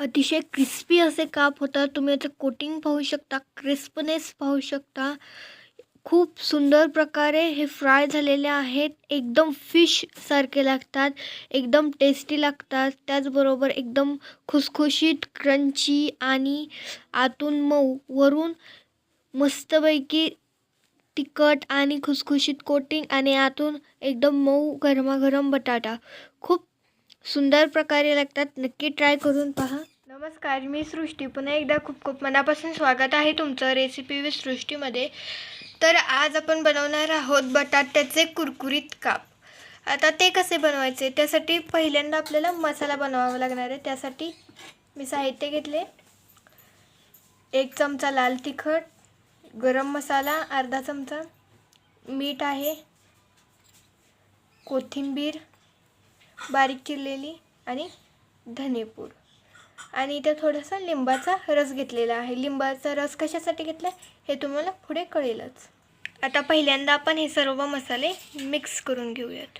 अतिशय क्रिस्पी असे काप होतात. तुम्ही याचं कोटिंग पाहू शकता क्रिस्पनेस पाहू शकता. खूप सुंदर प्रकारे हे फ्राय झालेले आहेत. एकदम फिशसारखे लागतात एकदम टेस्टी लागतात. त्याचबरोबर एकदम खुसखुशीत क्रंची आणि आतून मऊ वरून मस्तपैकी तिखट आणि खुसखुशीत कोटिंग आणि आतून एकदम मऊ गरमागरम बटाटा. खूप सुंदर प्रकारे लागतात. नक्की ट्राय करून पहा. नमस्कार मी सृष्टी. पुन्हा एकदा खूप खूप मनापासून स्वागत आहे तुमचं रेसिपी विथ सृष्टीमध्ये. तर आज आपण बनवणार आहोत बटाट्याचे कुरकुरीत काप. आता ते कसे बनवायचे? त्यासाठी पहिल्यांदा आपल्याला मसाला बनवावा लागणार आहे. त्यासाठी मी साहित्य घेतले. एक चमचा लाल तिखट गरम मसाला अर्धा चमचा मीठ आहे कोथिंबीर बारीक चिरलेली आणि धनेपूड आणि इथे थोडासा लिंबाचा रस घेतलेला आहे. लिंबाचा रस कशासाठी घेतला हे तुम्हाला पुढे कळेलच. आता पहिल्यांदा आपण हे सर्व मसाले मिक्स करून घेऊयात.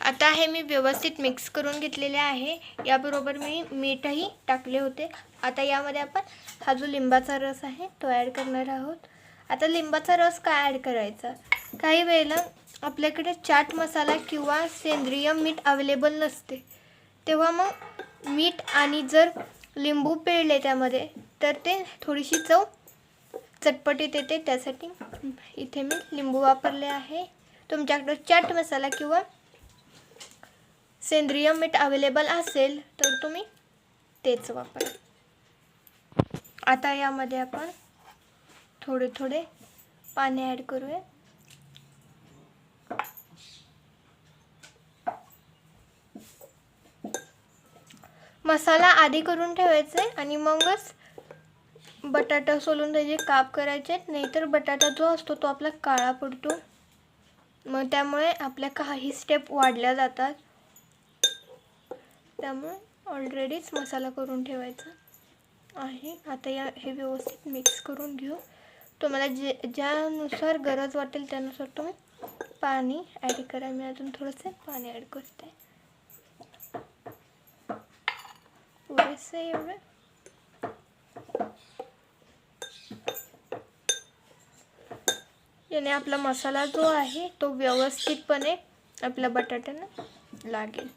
आता हे मी व्यवस्थित मिक्स करून घेतलेले आहे. याबरोबर मी मीठही टाकले होते. आता यामध्ये आपण हा जो लिंबाचा रस आहे तो ॲड करणार आहोत. आता लिंबाचा रस काय ॲड करायचा? काही वेळेला आपल्याकडे चाट मसाला किंवा सेंद्रिय मीठ अवेलेबल नसते. तेव्हा मग मीठ आणि जर लिंबू पिळले त्यामध्ये तर ते थोडीशी चव चटपटीत येते त्यासाठी इथे मी लिंबू वापरले आहे. तुमच्याकडं चाट मसाला किंवा सेंद्रिय मीठ अवेलेबल असेल तर तुम्ही तेच वापरा. आता यामध्ये आपण थोडे थोडे पाणी ॲड करूया. मसाला आधी करून ठेवायचा आहे आणि मगच बटाटा सोलून त्याचे काप करायचे. नाहीतर बटाटा जो असतो तो आपला काळा पडतो. मग त्यामुळे आपल्या काही स्टेप वाढल्या जातात. त्यामुळे ऑलरेडीच मसाला करून ठेवायचा आहे. आता या हे व्यवस्थित मिक्स करून घेऊ. तुम्हाला जे ज्यानुसार गरज वाटेल त्यानुसार तुम्ही पाणी ॲड करा. मी अजून थोडंसं पाणी ॲड करते. पुरेसं एवढं याने आपला मसाला जो आहे तो व्यवस्थितपणे आपल्या बटाट्यांना लागेल.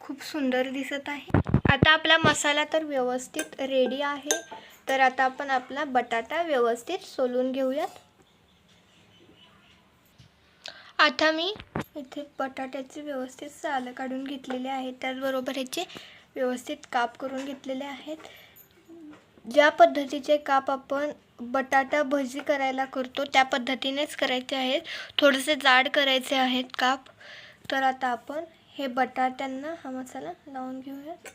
खूप सुंदर दिसत आहे. आता आपला मसाला तर व्यवस्थित रेडी आहे. तर आता आपण आपला बटाटा व्यवस्थित सोलून घेऊयात. आता मी इथे बटाट्याचे व्यवस्थित सालं काढून घेतलेले आहेत. त्याचबरोबर ह्याचे व्यवस्थित काप करून घेतलेले आहेत. ज्या पद्धतीचे काप आपण बटाटा भजी करायला करतो त्या पद्धतीनेच करायचे आहेत. थोडेसे जाड करायचे आहेत काप. तर आता आपण हे बटाट्यांना हा मसाला लावून घेऊयात.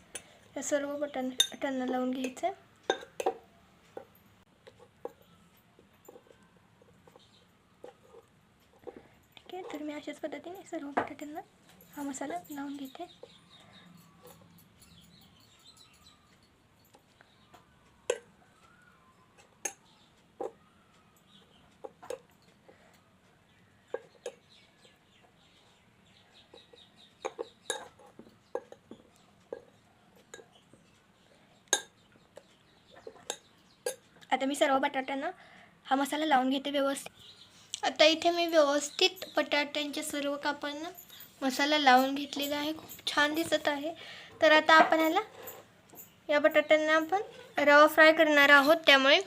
या सर्व बटाट्यांना लावून घ्यायचं. ठीक आहे तर मी अशाच पद्धतीने सर्व बटाट्यांना हा मसाला लावून घेते. आता मी सर्व बटाट्यांना हा मसाला लावून घेते व्यवस्थित. आता इथे मी व्यवस्थित बटाट्यांचे सर्व कापांना मसाला लावून घेतलेला आहे. खूप छान दिसत आहे. तर आता आपण ह्याला या बटाट्यांना आपण रवा फ्राय करणार आहोत. त्यामुळे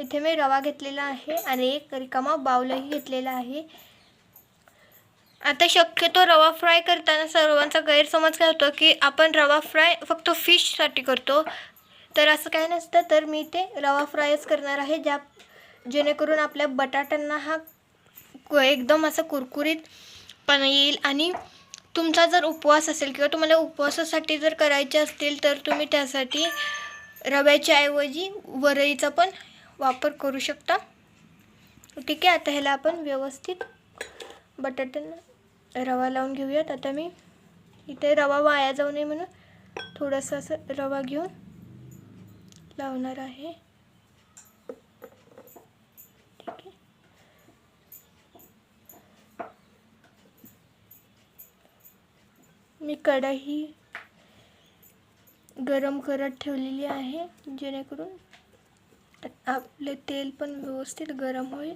इथे मी रवा घेतलेला आहे आणि एक रिकामा बाऊलही घेतलेला आहे. आता शक्यतो रवा फ्राय करताना सर्वांचा गैरसमज काय होतो की आपण रवा फ्राय फक्त फिशसाठी करतो. तर असं काय नसतं. तर मी ते रवा फ्रायच करणार आहे. ज्या जेणेकरून आपल्या बटाट्यांना हा एकदम असं कुरकुरीतपणा येईल. आणि तुमचा जर उपवास असेल किंवा तुम्हाला उपवासासाठी जर करायचे असतील तर तुम्ही त्यासाठी रव्याच्या ऐवजी वरईचा पण वापर करू शकता. ठीक आहे आता ह्याला आपण व्यवस्थित बटाट्यांना रवा लावून घेऊयात. आता मी इथे रवा वाया जाऊ नये म्हणून थोडंसं असं रवा घेऊन लावणार आहे. मी कढई गरम करत ठेवलेली आहे जेणेकरून आपले तेल पण व्यवस्थित गरम होईल.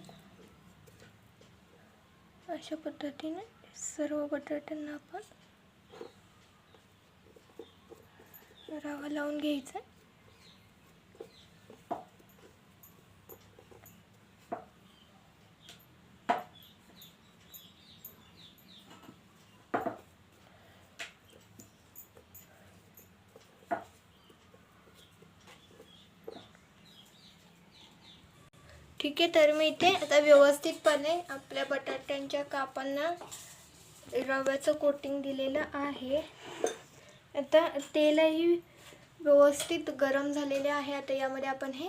अशा पद्धतीने सर्व बटाट्यांना आपण रवा लावून घ्यायचा. ठीक आहे तर मी इथे आता व्यवस्थितपणे आपल्या बटाट्यांच्या कापांना रव्याचं कोटिंग दिलेलं आहे. आता तेलही व्यवस्थित गरम झालेले आहे. आता यामध्ये आपण हे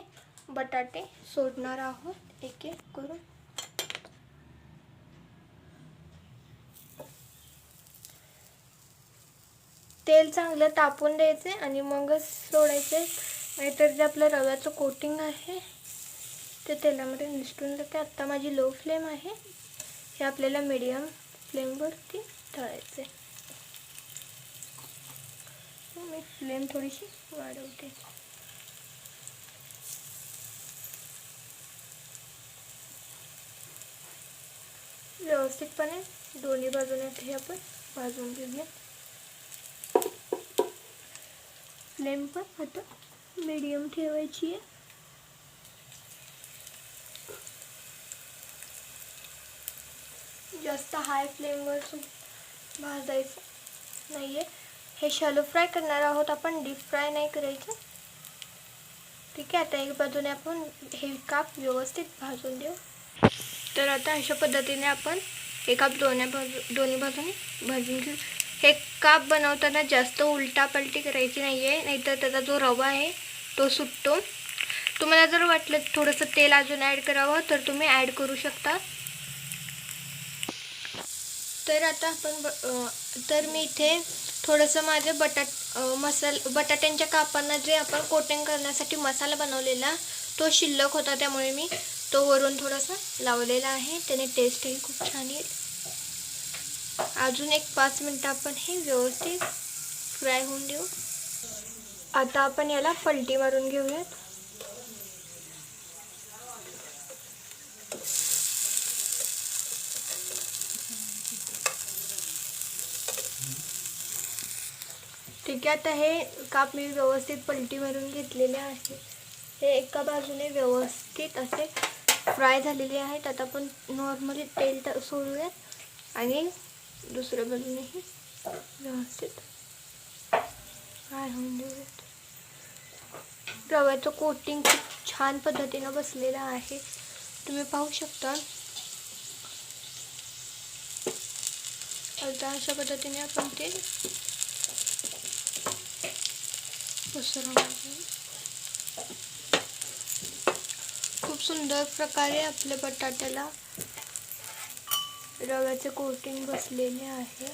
बटाटे सोडणार आहोत. एक एक करून. तेल चांगलं तापून द्यायचे आणि मगच सोडायचे. नाहीतर जे आपलं रव्याचं कोटिंग आहे ते तेलामध्ये निसटून जाते. आत्ता माझी लो फ्लेम आहे. हे आपल्याला मीडियम फ्लेमवरती तळायचे मी फ्लेम थोडीशी वाढवते. व्यवस्थितपणे दोन्ही बाजूने हे आपण भाजून घेऊया फ्लेम पण आता मीडियम ठेवायची आहे. जास्त हाय फ्लेमवर भाजायचं नाही आहे हे शॅलो फ्राय करणार आहोत आपण डीप फ्राय नाही करायचं. ठीक आहे आता एक बाजूने आपण हे काप व्यवस्थित भाजून देऊ तर आता अशा पद्धतीने आपण हे काप दोन्ही बाजू दोन्ही बाजूने भाजून घेऊ. हे काप बनवताना जास्त उलटापलटी करायची नाही आहे नाहीतर त्याचा जो रवा आहे तो सुटतो. तुम्हाला जर वाटलं थोडंसं तेल अजून ॲड करावं तर तुम्ही ॲड करू शकता. तर आता आपण ब तर मी इथे थोडंसं माझे बटाट मसाल बटाट्यांच्या कापांना जे आपण कोटिंग करण्यासाठी मसाला बनवलेला तो शिल्लक होता त्यामुळे मी तो वरून थोडासा लावलेला आहे. त्याने टेस्टही खूप छान येईल. अजून एक पाच मिनटं आपण हे व्यवस्थित फ्राय होऊन देऊ. आता आपण याला पलटी मारून घेऊयात. ठीक आहे. आता हे काप मी व्यवस्थित पलटी मारून घेतलेले आहे. हे एका बाजूने व्यवस्थित असे फ्राय झालेले आहेत. आता आपण नॉर्मली तेल टा सोडूयात. आणि दुसऱ्या बाजूनेही व्यवस्थित फ्राय होऊन देऊयात रव्याचं कोटिंग खूप छान पद्धतीनं बसलेलं आहे. तुम्ही पाहू शकता. आता अशा पद्धतीने आपण ते खूप सुंदर प्रकारे आपल्या बटाट्याला रव्याचे कोटिंग बसलेले आहे.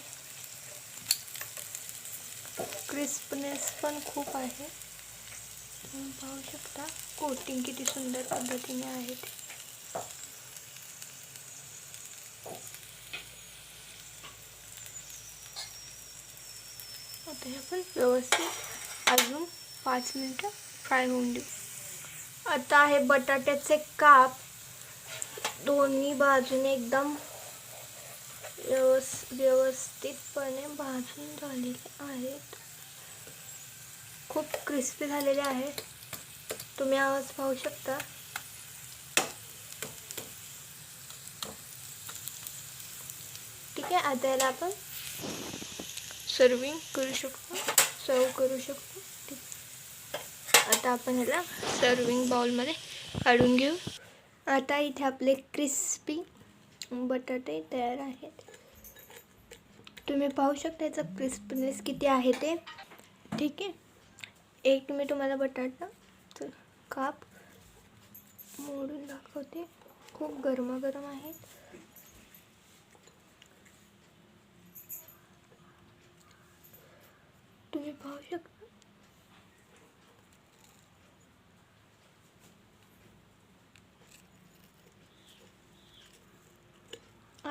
क्रिस्पनेस पण खूप आहे. तुम्ही पाहू शकता कोटिंग किती सुंदर पद्धतीने आहे ते. आता हे आपण व्यवस्थित अजून पाच मिनटं फ्राय होऊन देऊ. आता आहे बटाट्याचे काप दोन्ही बाजूने एकदम व्यवस् व्यवस्थितपणे भाजून झालेले आहेत. खूप क्रिस्पी झालेले आहेत. तुम्ही आवाज पाहू शकता. ठीक आहे आता याला आपण सर्विंग करू शकतो. सर्व करू शकतो. आता आपण ह्याला सर्विंग बाउलमध्ये काढून घेऊ. आता इथे आपले क्रिस्पी बटाटे तयार आहेत. तुम्ही पाहू शकता याचा क्रिस्पीनेस किती आहे ते. ठीक आहे? एक मी तुम्हाला बटाटा काप मोडून दाखवते. खूप गरमागरम आहेत तुम्ही पाहू शकता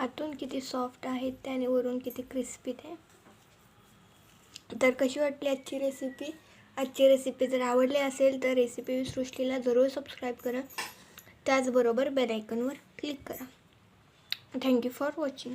आतून किती सॉफ्ट आहेत ते आणि वरून किती क्रिस्पी ते. तर कशी वाटली आजची रेसिपी आजची रेसिपी जर आवडली असेल तर रेसिपी सृष्टीला जरूर सबस्क्राईब करा. त्याचबरोबर बेलायकनवर क्लिक करा. Thank you for watching